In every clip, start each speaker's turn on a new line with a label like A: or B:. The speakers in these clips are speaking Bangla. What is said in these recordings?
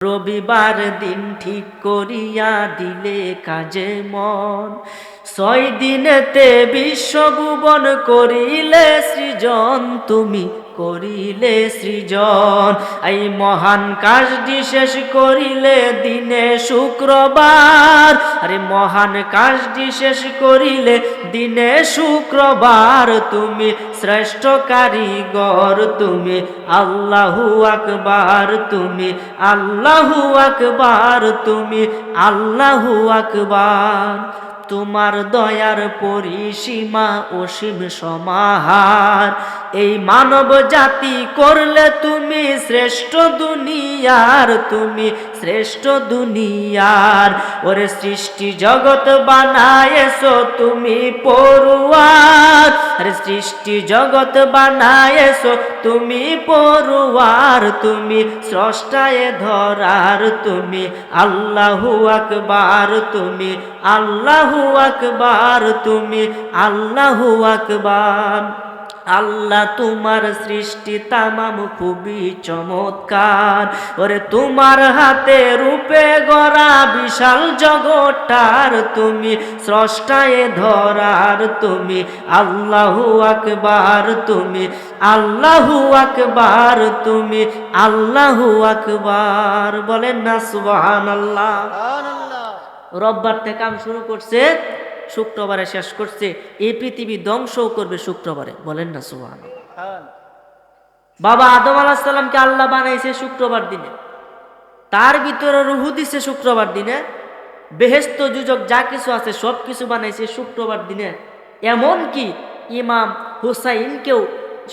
A: রবিবার দিন ঠিক করিয়া দিলে কাজে মন ছয় দিনেতে বিশ্বভুবন করিলে সৃজন, তুমি করিলে সৃজন। এই মহান কাজটি শেষ করিলে দিনে শুক্রবার। আরে মহান কাজটি শেষ করিলে দিনে শুক্রবার। তুমি শ্রেষ্ঠ কারিগর তুমি আল্লাহু আকবার, তুমি আল্লাহু আকবার, তুমি আল্লাহু আকবার। তোমার দয়ার পরিসীমা অসীম সমাহার। এই মানব জাতি করলে তুমি শ্রেষ্ঠ দুনিয়ার, তুমি শ্রেষ্ঠ দুনিয়ার। ওরে সৃষ্টি জগৎ বানায়েছ তুমি আরে সৃষ্টি জগৎ বানায়েছো তুমি পড়ুয়ার, তুমি স্রষ্টায় ধরার, তুমি আল্লাহু আকবার, তুমি আল্লাহু আকবার, তুমি আল্লাহু আকবার। আল্লাহ তোমার সৃষ্টি তামাম খুবই চমৎকার। ওরে তোমার হাতে রূপে গড়া বিশাল জগৎটার তুমি স্রষ্টায় ধরার তুমি আল্লাহু আকবার তুমি আল্লাহু আকবার তুমি আল্লাহু আকবার। বলেন না সুবহানাল্লাহ। রব্বার থেকে কাম শুরু করছে। শুক্রবারে শেষ করছে এই পৃথিবী ধ্বংসও করবে শুক্রবারে। বলেন না সুহান বাবা আদম আলাহিসাল্লামকে আল্লাহ বানাইছে শুক্রবার দিনে। তার ভিতরে রুহু দিছে শুক্রবার দিনে। বেহেস্ত যুজক যা কিছু আছে সব কিছু বানাইছে শুক্রবার দিনে। এমন কি ইমাম হুসাইনকেও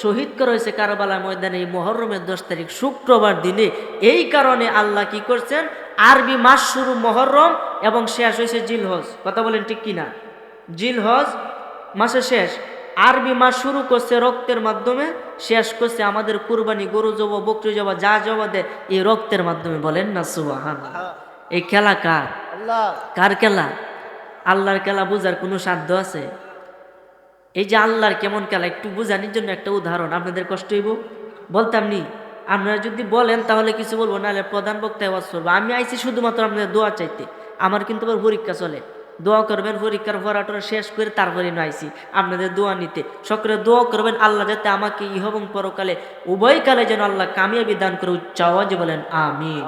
A: শহীদ করা হয়েছে কারবালা ময়দানে মহরমের দশ তারিখ শুক্রবার দিনে। এই কারণে আল্লাহ কি করছেন? আরবি মাস শুরু মহরম এবং শেষ হয়েছে জিলহজ। কথা বলেন ঠিক কিনা? জিলহজ মাসে শেষ। আরবি মাস শুরু করছে রক্তের মাধ্যমে শেষ করছে আমাদের কুরবানি গরু জব বকরি জবা যা জবা দেয় এই রক্তের মাধ্যমে বলেন না সুবাহান এই খেলা কার? কার খেলা? আল্লাহর খেলা বোঝার কোনো সাধ্য আছে? এই যে আল্লাহর কেমন খেলা একটু বোঝানোর জন্য একটা উদাহরণ আপনাদের কষ্ট হইব? বলতাম নি আপনারা যদি বলেন তাহলে কিছু বলব নাহলে প্রধান বক্তায় ওয়াজ করব আমি আইছি শুধুমাত্র আপনাদের দোয়া চাইতে আমার কিন্তু আবার পরীক্ষা চলে। দোয়া করবেন, পরীক্ষার পড়াটা শেষ করে তারপরে নাইছি আপনাদের দোয়া নিতে। সকলে দোয়া করবেন, আল্লাহ যাতে আমাকে ইহ এবং পরকালে উভয় কালে যেন আল্লাহ কামিয়াবি দান করে, উচ্চ আওয়াজ বলেন আমিন।